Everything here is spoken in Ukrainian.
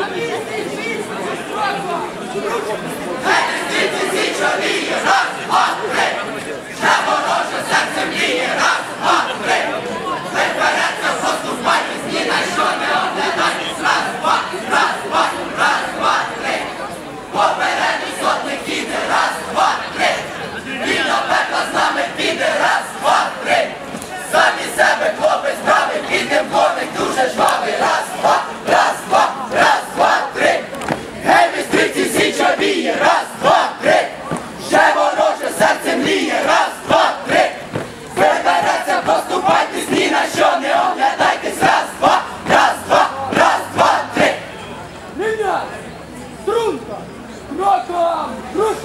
Thank you. Стрільці січовіє, раз, два, три. Ще вороже серце мліє, раз, два, три. Вибереться, поступайтесь, ні на що не оглядайтесь. Раз, два, раз, два, раз, два, три. Линия! Струнка! Кроком! Руш!